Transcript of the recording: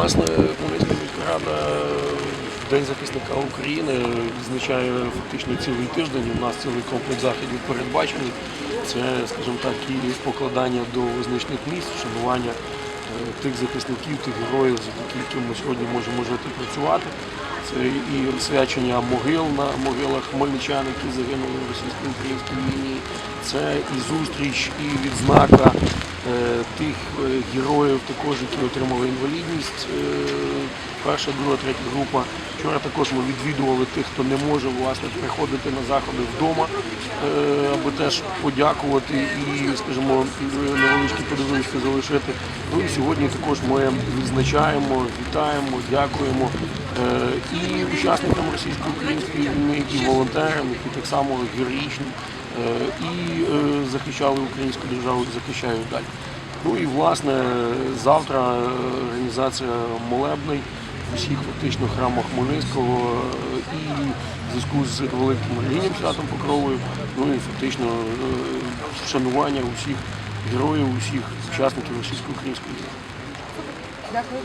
власне, Хмельницька міська рада День захисника України відзначає фактично цілий тиждень. У нас цілий комплекс заходів передбачений. Це, скажімо так, і покладання до визначних місць, вшанування е, тих захисників, тих героїв, завдяки яким ми сьогодні можемо жити працювати. Це і свячення могил на могилах хмельничан, які загинули в російсько-українській війні. Це і зустріч, і відзнака тих е, героїв, також які отримали інвалідність. е, Перша, друга, третя група. Вчора також ми відвідували тих, хто не може власне приходити на заходи вдома, е, аби теж подякувати і, скажімо, невеличкі подарунки залишити. Ну і сьогодні також ми відзначаємо, вітаємо, дякуємо е, і учасникам російсько-української війни, і волонтерам, які так само героїчні е, і е, захищали українську державу і захищають далі. Ну і власне завтра е, організація молебний в усіх фактично храмах Хмельницького е, і в зв'язку з великим релігійним святом Покровою, ну і фактично е, вшанування усіх героїв, усіх учасників російсько-української війни. Дякую.